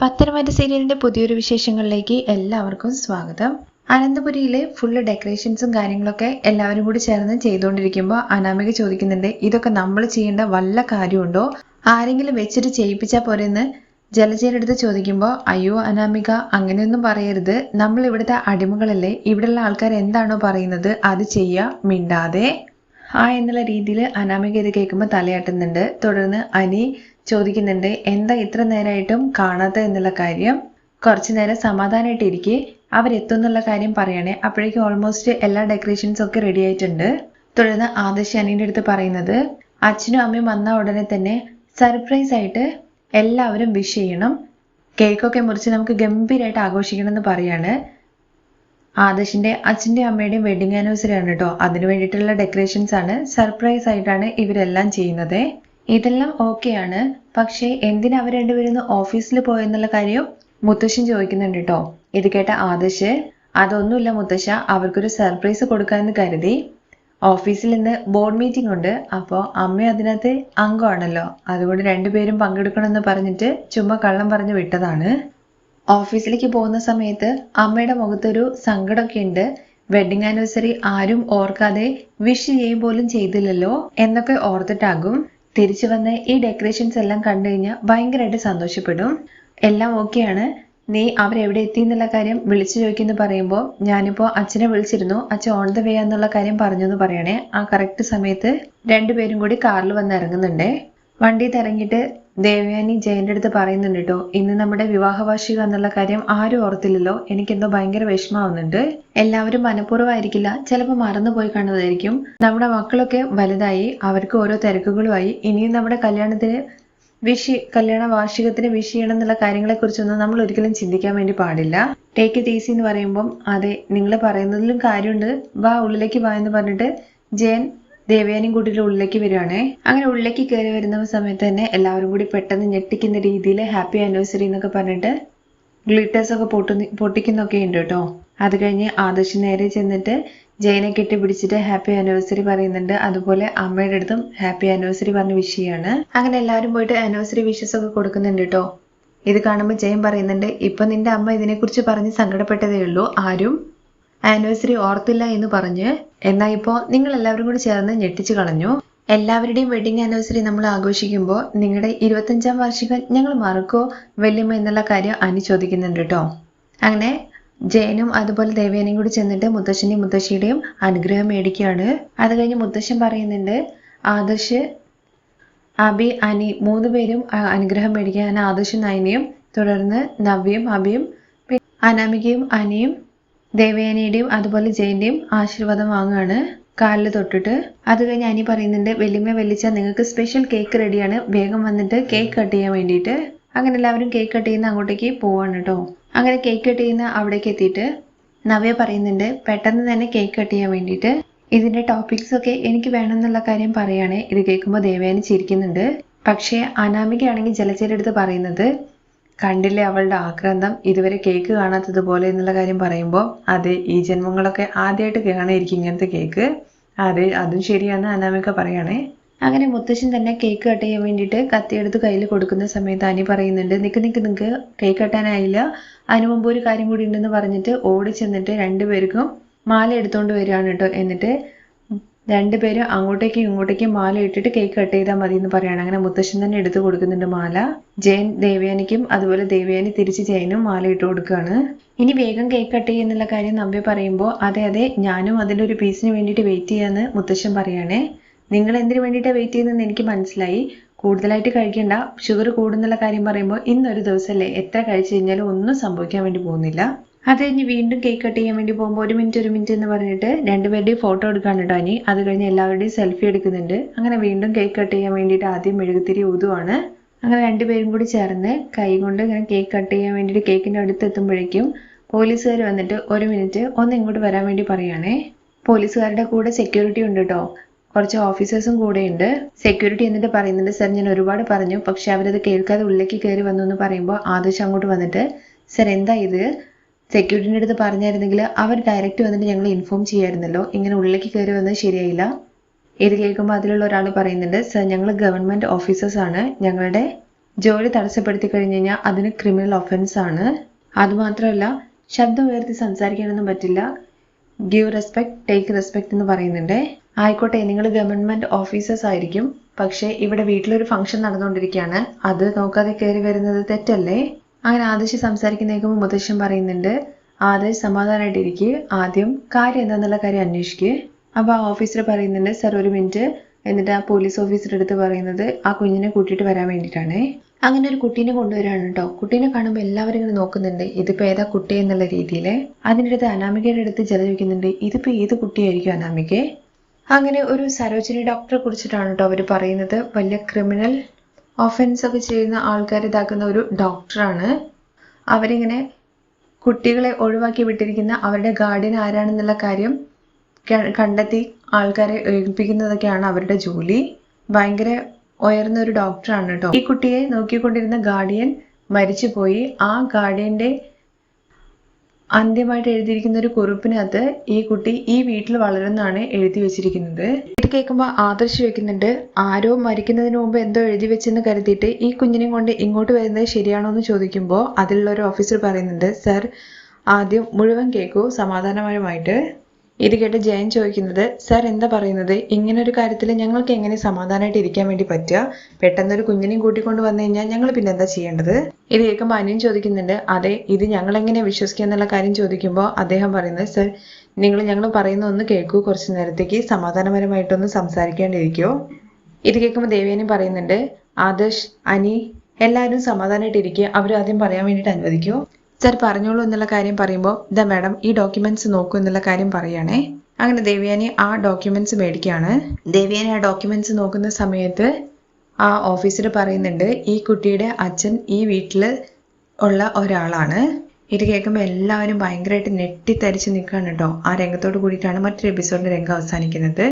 പത്തനംതിട്ട സീരിയലിന്റെ പുതിയൊരു വിശേഷങ്ങളിലേക്ക് എല്ലാവർക്കും സ്വാഗതം. അനന്തപുരിയിലെ ഫുള്ള് ഡെക്കറേഷൻസും കാര്യങ്ങളൊക്കെ എല്ലാവരും കൂടി ചേർന്ന് ചെയ്തുകൊണ്ടിരിക്കുമ്പോൾ അനാമിക ചോദിക്കുന്നുണ്ട് ഇതൊക്കെ നമ്മൾ ചെയ്യേണ്ട വല്ല കാര്യമുണ്ടോ? ആരെങ്കിലും വെച്ചിട്ട് ചെയ്യിപ്പിച്ചാൽ പോരെന്ന്? ജലജയുടെ ചോദിക്കുമ്പോൾ അയ്യോ അനാമിക അങ്ങനെയൊന്നും പറയരുത്. നമ്മൾ ഇവിടുത്തെ അടിമകളല്ലേ? ഇവിടെയുള്ള ആൾക്കാർ എന്താണോ പറയുന്നത് അത് ചെയ്യുക മിണ്ടാതെ. ആ എന്നുള്ള രീതിയിൽ അനാമിക ഇത് കേൾക്കുമ്പോൾ തലയാട്ടുന്നുണ്ട്. തുടർന്ന് അനി ചോദിക്കുന്നുണ്ട് എന്താ ഇത്ര നേരമായിട്ടും കാണാത്ത എന്നുള്ള കാര്യം? കുറച്ച് നേരം സമാധാനമായിട്ട് ഇരിക്കെ അവരെത്തും എന്നുള്ള കാര്യം പറയണേ. അപ്പോഴേക്കും ഓൾമോസ്റ്റ് എല്ലാ ഡെക്കറേഷൻസ് ഒക്കെ റെഡി ആയിട്ടുണ്ട്. തുടർന്ന് ആദർശ് അനീന്റെ അടുത്ത് പറയുന്നത് അച്ഛനും അമ്മയും വന്ന ഉടനെ തന്നെ സർപ്രൈസ് ആയിട്ട് എല്ലാവരും വിഷ് ചെയ്യണം. കേക്കൊക്കെ മുറിച്ച് നമുക്ക് ഗംഭീരമായിട്ട് ആഘോഷിക്കണം എന്ന് പറയാണ്. ആദർശിന്റെ അച്ഛന്റെയും അമ്മയുടെയും വെഡിങ് ആനിവേഴ്സറി ആണ് കേട്ടോ അതിനു വേണ്ടിയിട്ടുള്ള ഡെക്കറേഷൻസ് ആണ് സർപ്രൈസ് ആയിട്ടാണ് ഇവരെല്ലാം ചെയ്യുന്നത്. ഇതെല്ലാം ഓക്കെയാണ് പക്ഷേ എന്തിനാ അവർ രണ്ടുപേരും ഓഫീസിൽ പോയെന്നുള്ള കാര്യം മുത്തശ്ശൻ ചോദിക്കുന്നുണ്ട് കേട്ടോ ഇത് കേട്ട ആദർശ് അതൊന്നുമില്ല മുത്തശ്ശ അവർക്കൊരു സർപ്രൈസ് കൊടുക്കാമെന്ന് കരുതി. ഓഫീസിൽ നിന്ന് ബോർഡ് മീറ്റിംഗ് ഉണ്ട്. അപ്പോൾ അമ്മ അതിനകത്ത് അംഗമാണല്ലോ. അതുകൊണ്ട് രണ്ടുപേരും പങ്കെടുക്കണമെന്ന് പറഞ്ഞിട്ട് ചുമ്മാ കള്ളം പറഞ്ഞു വിട്ടതാണ്. ഓഫീസിലേക്ക് പോകുന്ന സമയത്ത് അമ്മയുടെ മുഖത്തൊരു സങ്കടമൊക്കെ ഉണ്ട് വെഡിങ് ആനിവേഴ്സറി ആരും ഓർക്കാതെ വിഷ് ചെയ്യുക പോലും ചെയ്തില്ലല്ലോ എന്നൊക്കെ ഓർത്തിട്ടാകും. തിരിച്ചു വന്ന് ഈ ഡെക്കറേഷൻസ് എല്ലാം കണ്ടു കഴിഞ്ഞാൽ ഭയങ്കരമായിട്ട് സന്തോഷപ്പെടും. എല്ലാം ഓക്കെയാണ് നീ അവരെവിടെ എത്തി എന്നുള്ള കാര്യം വിളിച്ചു ചോദിക്കുന്നു പറയുമ്പോൾ ഞാനിപ്പോൾ അച്ഛനെ വിളിച്ചിരുന്നു. അച്ഛൻ ഓൺ ദ വേ എന്നുള്ള കാര്യം പറഞ്ഞു എന്ന് പറയണേ. ആ കറക്റ്റ് സമയത്ത് രണ്ടുപേരും കൂടി കാറിൽ വന്ന് ഇറങ്ങുന്നുണ്ടേ. വണ്ടിയിൽ ഇറങ്ങിയിട്ട് ദേവയാനി ജയന്റെ അടുത്ത് പറയുന്നുണ്ട് കേട്ടോ ഇന്ന് നമ്മുടെ വിവാഹ വാർഷികം എന്നുള്ള കാര്യം ആരും ഓർത്തില്ലല്ലോ. എനിക്കെന്തോ ഭയങ്കര വിഷമാവുന്നുണ്ട് എല്ലാവരും മനഃപൂർവമായിരിക്കില്ല. ചിലപ്പോൾ മറന്നുപോയി കാണുന്നതായിരിക്കും. നമ്മുടെ മക്കളൊക്കെ വലുതായി. അവർക്ക് ഓരോ തിരക്കുകളുമായി. ഇനിയും നമ്മുടെ കല്യാണത്തിന് വിഷി കല്യാണ വാർഷികത്തിന് വിഷ് ചെയ്യണം എന്നുള്ള കാര്യങ്ങളെക്കുറിച്ചൊന്നും നമ്മൾ ഒരിക്കലും ചിന്തിക്കാൻ വേണ്ടി പാടില്ല. ടേക്ക് ഇറ്റ് ഈസി എന്ന് പറയുമ്പം അതെ നിങ്ങൾ പറയുന്നതിലും കാര്യമുണ്ട്. വാ ഉള്ളിലേക്ക് വാ എന്ന് പറഞ്ഞിട്ട് ജയൻ ദേവയാനിയും കൂട്ടിയിട്ട് ഉള്ളിലേക്ക് വരികയാണേ. അങ്ങനെ ഉള്ളിലേക്ക് കയറി വരുന്ന സമയത്ത് തന്നെ എല്ലാവരും കൂടി പെട്ടെന്ന് ഞെട്ടിക്കുന്ന രീതിയിൽ ഹാപ്പി ആനിവേഴ്സറി എന്നൊക്കെ പറഞ്ഞിട്ട് ഗ്ലിറ്റേഴ്സ് ഒക്കെ പൊട്ടുന്ന പൊട്ടിക്കുന്നൊക്കെ ഉണ്ട് കേട്ടോ. അത് കഴിഞ്ഞ് ആദർശ് നേരെ ചെന്നിട്ട് ജയനെ കെട്ടിപ്പിടിച്ചിട്ട് ഹാപ്പി ആനിവേഴ്സറി പറയുന്നുണ്ട്. അതുപോലെ അമ്മയുടെ അടുത്തും ഹാപ്പി ആനിവേഴ്സറി പറഞ്ഞ വിഷ് ചെയ്യാണ് അങ്ങനെ എല്ലാവരും പോയിട്ട് ആനിവേഴ്സറി വിഷസ് ഒക്കെ കൊടുക്കുന്നുണ്ട് കേട്ടോ. ഇത് കാണുമ്പോൾ ജയൻ പറയുന്നുണ്ട് ഇപ്പൊ നിന്റെ അമ്മ ഇതിനെക്കുറിച്ച് പറഞ്ഞ് സങ്കടപ്പെട്ടതേ ഉള്ളൂ. ആരും ആനിവേഴ്സറി ഓർത്തില്ല എന്ന് പറഞ്ഞ് എന്നാൽ ഇപ്പോൾ നിങ്ങൾ എല്ലാവരും കൂടി ചേർന്ന് ഞെട്ടിച്ചു കളഞ്ഞു. എല്ലാവരുടെയും വെഡിങ് ആനിവേഴ്സറി നമ്മൾ ആഘോഷിക്കുമ്പോൾ നിങ്ങളുടെ ഇരുപത്തഞ്ചാം വാർഷികം ഞങ്ങൾ മറക്കോ? വല്യമ്മ എന്നുള്ള കാര്യം അനി ചോദിക്കുന്നുണ്ട് കേട്ടോ അങ്ങനെ ജയനും അതുപോലെ ദേവേനയും കൂടി ചെന്നിട്ട് മുത്തശ്ശന്റെയും മുത്തശ്ശിയുടെയും അനുഗ്രഹം മേടിക്കുകയാണ്. അത് കഴിഞ്ഞ് മുത്തശ്ശൻ പറയുന്നുണ്ട് ആദർശ് അബി അനി മൂന്ന് പേരും അനുഗ്രഹം മേടിക്കാൻ ആദർശും നയനയും തുടർന്ന് നവ്യയും അബിയും അനാമികയും അനിയും ദേവയാനിയുടെയും അതുപോലെ ജയന്റെയും ആശീർവാദം വാങ്ങുകയാണ് കാലിൽ തൊട്ടിട്ട്. അത് കഴിഞ്ഞ് അനി പറയുന്നുണ്ട് വെല്ലിമ്മ വെല്ലിച്ച നിങ്ങൾക്ക് സ്പെഷ്യൽ കേക്ക് റെഡിയാണ് വേഗം വന്നിട്ട് കേക്ക് കട്ട് ചെയ്യാൻ വേണ്ടിയിട്ട്. അങ്ങനെ എല്ലാവരും കേക്ക് കട്ട് ചെയ്യുന്ന അങ്ങോട്ടേക്ക് പോവാണ് കേട്ടോ അങ്ങനെ കേക്ക് കട്ട് ചെയ്യുന്ന അവിടേക്ക് എത്തിയിട്ട് നവ്യ പറയുന്നുണ്ട് പെട്ടെന്ന് തന്നെ കേക്ക് കട്ട് ചെയ്യാൻ വേണ്ടിയിട്ട്. ഇതിന്റെ ടോപ്പിക്സ് ഒക്കെ എനിക്ക് വേണമെന്നുള്ള കാര്യം പറയുകയാണെ ഇത് കേൾക്കുമ്പോൾ ദേവയാനി ചിരിക്കുന്നുണ്ട്. പക്ഷേ അനാമികയാണെങ്കിൽ ജലചേരെടുത്ത് പറയുന്നത് കണ്ടില്ലേ അവളുടെ ആക്രാന്തം? ഇതുവരെ കേക്ക് കാണാത്തതുപോലെ എന്നുള്ള കാര്യം പറയുമ്പോൾ അതെ ഈ ജന്മങ്ങളൊക്കെ ആദ്യമായിട്ട് കാണായിരിക്കും ഇങ്ങനത്തെ കേക്ക്. അതെ അതും ശരിയാണ് അനാമിക പറയണേ. അങ്ങനെ മുത്തശ്ശൻ തന്നെ കേക്ക് കട്ട് ചെയ്യാൻ വേണ്ടിയിട്ട് കത്തിയെടുത്ത് കയ്യിൽ കൊടുക്കുന്ന സമയത്ത് അനി പറയുന്നുണ്ട് നിക്ക് നിക്ക് നിങ്ങൾക്ക് കേക്ക് കട്ടാനായില്ല. അതിനു മുമ്പ് ഒരു കാര്യം കൂടി ഉണ്ടെന്ന് പറഞ്ഞിട്ട് ഓടി ചെന്നിട്ട് രണ്ടുപേർക്കും മാല എടുത്തുകൊണ്ട് വരികയാണ് കേട്ടോ എന്നിട്ട് രണ്ടുപേരും അങ്ങോട്ടേക്കും ഇങ്ങോട്ടേക്കും മാല ഇട്ടിട്ട് കേക്ക് കട്ട് ചെയ്താൽ മതി എന്ന് പറയാണ്. അങ്ങനെ മുത്തശ്ശൻ തന്നെ എടുത്തു കൊടുക്കുന്നുണ്ട് മാല. ജയൻ ദേവയാനിക്കും അതുപോലെ ദേവയാനി തിരിച്ച് ജയനും മാല ഇട്ട് കൊടുക്കുകയാണ് ഇനി വേഗം കേക്ക് കട്ട് ചെയ്യുന്നുള്ള കാര്യം നമ്പി പറയുമ്പോൾ അതെ അതെ ഞാനും അതിന്റെ ഒരു പീസിന് വേണ്ടിയിട്ട് വെയിറ്റ് ചെയ്യാന്ന് മുത്തശ്ശൻ പറയുകയാണേ നിങ്ങൾ എന്തിനു വേണ്ടിയിട്ടാണ് വെയിറ്റ് ചെയ്യുന്നതെന്ന് എനിക്ക് മനസ്സിലായി. കൂടുതലായിട്ട് കഴിക്കേണ്ട. ഷുഗർ കൂടുന്നുള്ള കാര്യം പറയുമ്പോൾ ഇന്നൊരു ദിവസമല്ലേ എത്ര കഴിച്ചു കഴിഞ്ഞാലും ഒന്നും സംഭവിക്കാൻ വേണ്ടി പോകുന്നില്ല. അത് കഴിഞ്ഞ് വീണ്ടും കേക്ക് കട്ട് ചെയ്യാൻ വേണ്ടി പോകുമ്പോൾ ഒരു മിനിറ്റ് ഒരു മിനിറ്റ് എന്ന് പറഞ്ഞിട്ട് രണ്ടുപേരുടെയും ഫോട്ടോ എടുക്കാണ് കേട്ടോ അനി അത് കഴിഞ്ഞ് എല്ലാവരുടെയും സെൽഫി എടുക്കുന്നുണ്ട്. അങ്ങനെ വീണ്ടും കേക്ക് കട്ട് ചെയ്യാൻ വേണ്ടിയിട്ട് ആദ്യം മെഴുകുതിരി ഊതുവാണ്. അങ്ങനെ രണ്ടുപേരും കൂടി ചേർന്ന് കൈ കൊണ്ട് ഇങ്ങനെ കേക്ക് കട്ട് ചെയ്യാൻ വേണ്ടിയിട്ട് കേക്കിന്റെ അടുത്ത് എത്തുമ്പോഴേക്കും പോലീസുകാർ വന്നിട്ട് ഒരു മിനിറ്റ് ഒന്ന് ഇങ്ങോട്ട് വരാൻ വേണ്ടി പറയുകയാണേ പോലീസുകാരുടെ കൂടെ സെക്യൂരിറ്റി ഉണ്ട് കേട്ടോ കുറച്ച് ഓഫീസേഴ്സും കൂടെ ഉണ്ട്. സെക്യൂരിറ്റി എന്നിട്ട് പറയുന്നുണ്ട് സർ ഞാൻ ഒരുപാട് പറഞ്ഞു. പക്ഷെ അവരത് കേൾക്കാതെ ഉള്ളിലേക്ക് കയറി വന്നു എന്ന് പറയുമ്പോൾ ആദർശ് അങ്ങോട്ട് വന്നിട്ട് സർ എന്താ ഇത്? സെക്യൂരിറ്റിന്റെ അടുത്ത് പറഞ്ഞായിരുന്നെങ്കിൽ അവർ ഡയറക്റ്റ് വന്നിട്ട് ഞങ്ങൾ ഇൻഫോം ചെയ്യായിരുന്നല്ലോ. ഇങ്ങനെ ഉള്ളിലേക്ക് കയറി വന്നത് ശരിയായില്ല. ഇത് കേൾക്കുമ്പോൾ അതിലുള്ള ഒരാൾ പറയുന്നുണ്ട് സർ ഞങ്ങൾ ഗവൺമെന്റ് ഓഫീസേഴ്സാണ് ഞങ്ങളുടെ ജോലി തടസ്സപ്പെടുത്തി കഴിഞ്ഞ് കഴിഞ്ഞാൽ അതിന് ക്രിമിനൽ ഒഫൻസ് ആണ്. അതുമാത്രമല്ല ശബ്ദം ഉയർത്തി സംസാരിക്കാനൊന്നും പറ്റില്ല. ഗീവ് റെസ്പെക്ട് ടേക്ക് റെസ്പെക്ട് എന്ന് പറയുന്നുണ്ട്. ആയിക്കോട്ടെ നിങ്ങൾ ഗവൺമെന്റ് ഓഫീസേഴ്സ് ആയിരിക്കും. പക്ഷേ ഇവിടെ വീട്ടിലൊരു ഫംഗ്ഷൻ നടന്നുകൊണ്ടിരിക്കുകയാണ്. അത് നോക്കാതെ കയറി വരുന്നത് തെറ്റല്ലേ? അങ്ങനെ ആദർശ് സംസാരിക്കുന്ന കേൾക്കുമ്പോൾ മുത്തശ്ശൻ പറയുന്നുണ്ട്. ആദർശ് സമാധാനമായിട്ടിരിക്കുക ആദ്യം കാര്യം എന്താണെന്നുള്ള കാര്യം അന്വേഷിക്കുക അപ്പോൾ ആ ഓഫീസർ പറയുന്നുണ്ട് സർ ഒരു മിനിറ്റ്. എന്നിട്ട് ആ പോലീസ് ഓഫീസറുടെ അടുത്ത് പറയുന്നത് ആ കുഞ്ഞിനെ കൂട്ടിയിട്ട് വരാൻ വേണ്ടിയിട്ടാണേ. അങ്ങനെ ഒരു കുട്ടീനെ കൊണ്ടുവരാണ് കേട്ടോ. കുട്ടീനെ കാണുമ്പോൾ എല്ലാവരും ഇങ്ങനെ നോക്കുന്നുണ്ട് ഇതിപ്പോൾ ഏതാ കുട്ടി എന്നുള്ള രീതിയിൽ അതിന്റെ അടുത്ത് അനാമികയുടെ അടുത്ത് ജല ചോദിക്കുന്നുണ്ട് ഇതിപ്പോ ഏത് കുട്ടിയായിരിക്കും അനാമികെ? അങ്ങനെ ഒരു സരോജിനി ഡോക്ടറെ കുറിച്ചിട്ടാണ് കേട്ടോ അവർ പറയുന്നത്. വലിയ ക്രിമിനൽ ഒഫൻസ് ഒക്കെ ചെയ്യുന്ന ആൾക്കാരെ ഇതാക്കുന്ന ഒരു ഡോക്ടറാണ് അവരിങ്ങനെ കുട്ടികളെ ഒഴിവാക്കി വിട്ടിരിക്കുന്ന അവരുടെ ഗാർഡിയൻ ആരാണെന്നുള്ള കാര്യം കണ്ടെത്തി ആൾക്കാരെ ഏൽപ്പിക്കുന്നതൊക്കെയാണ് അവരുടെ ജോലി. ഭയങ്കര ഉയർന്ന ഒരു ഡോക്ടറാണ് കേട്ടോ ഈ കുട്ടിയെ നോക്കിക്കൊണ്ടിരുന്ന ഗാർഡിയൻ മരിച്ചുപോയി. ആ ഗാർഡിയന്റെ അന്ത്യമായിട്ട് എഴുതിയിരിക്കുന്ന ഒരു കുറിപ്പിനകത്ത് ഈ കുട്ടി ഈ വീട്ടിൽ വളരുന്നാണ് എഴുതി വെച്ചിരിക്കുന്നത്. ഇത് കേൾക്കുമ്പോൾ ആദർശ് ചോദിക്കുന്നുണ്ട് ആരോ മരിക്കുന്നതിന് മുമ്പ് എന്തോ എഴുതി വെച്ചെന്ന് കരുതിയിട്ട് ഈ കുഞ്ഞിനെയും കൊണ്ട് ഇങ്ങോട്ട് വരുന്നത് ശരിയാണോ എന്ന് ചോദിക്കുമ്പോൾ അതിലുള്ള ഒരു ഓഫീസർ പറയുന്നുണ്ട് സർ ആദ്യം മുഴുവൻ കേൾക്കൂ സമാധാനപരമായിട്ട്. ഇത് കേട്ട് ജയൻ ചോദിക്കുന്നത് സർ എന്താ പറയുന്നത്? ഇങ്ങനെ ഒരു കാര്യത്തിൽ ഞങ്ങൾക്ക് എങ്ങനെ സമാധാനമായിട്ട് ഇരിക്കാൻ വേണ്ടി പറ്റുക? പെട്ടെന്ന് ഒരു കുഞ്ഞിനെയും കൂട്ടിക്കൊണ്ട് വന്നു കഴിഞ്ഞാൽ ഞങ്ങൾ പിന്നെ എന്താ ചെയ്യേണ്ടത്? ഇത് കേൾക്കുമ്പോൾ അനിയൻ ചോദിക്കുന്നുണ്ട് അതെ ഇത് ഞങ്ങൾ എങ്ങനെ വിശ്വസിക്കുക എന്നുള്ള കാര്യം ചോദിക്കുമ്പോൾ അദ്ദേഹം പറയുന്നത് സർ നിങ്ങൾ ഞങ്ങൾ പറയുന്ന ഒന്ന് കേൾക്കൂ കുറച്ച് നേരത്തേക്ക് സമാധാനപരമായിട്ടൊന്ന് സംസാരിക്കേണ്ടിയിരിക്കുമോ ഇത് കേൾക്കുമ്പോൾ ദേവേനും പറയുന്നുണ്ട് ആദർശ് അനി എല്ലാവരും സമാധാനമായിട്ടിരിക്കുക അവർ ആദ്യം പറയാൻ വേണ്ടിയിട്ട് അനുവദിക്കുമോ സർ പറഞ്ഞോളൂ എന്നുള്ള കാര്യം പറയുമ്പോൾ ദ മാഡം ഈ ഡോക്യുമെന്റ്സ് നോക്കൂ എന്നുള്ള കാര്യം പറയുകയാണേ അങ്ങനെ ദേവ്യാനി ആ ഡോക്യുമെന്റ്സ് മേടിക്കുകയാണ് ദേവ്യാനി ആ ഡോക്യുമെന്റ്സ് നോക്കുന്ന സമയത്ത് ആ ഓഫീസർ പറയുന്നുണ്ട് ഈ കുട്ടിയുടെ അച്ഛൻ ഈ വീട്ടിൽ ഉള്ള ഒരാളാണ്. ഇത് കേൾക്കുമ്പോൾ എല്ലാവരും ഭയങ്കരമായിട്ട് ഞെട്ടിത്തരിച്ച് നിൽക്കുകയാണ് കേട്ടോ ആ രംഗത്തോട് കൂടിയിട്ടാണ് മറ്റൊരു എപ്പിസോഡിന്റെ രംഗം അവസാനിക്കുന്നത്.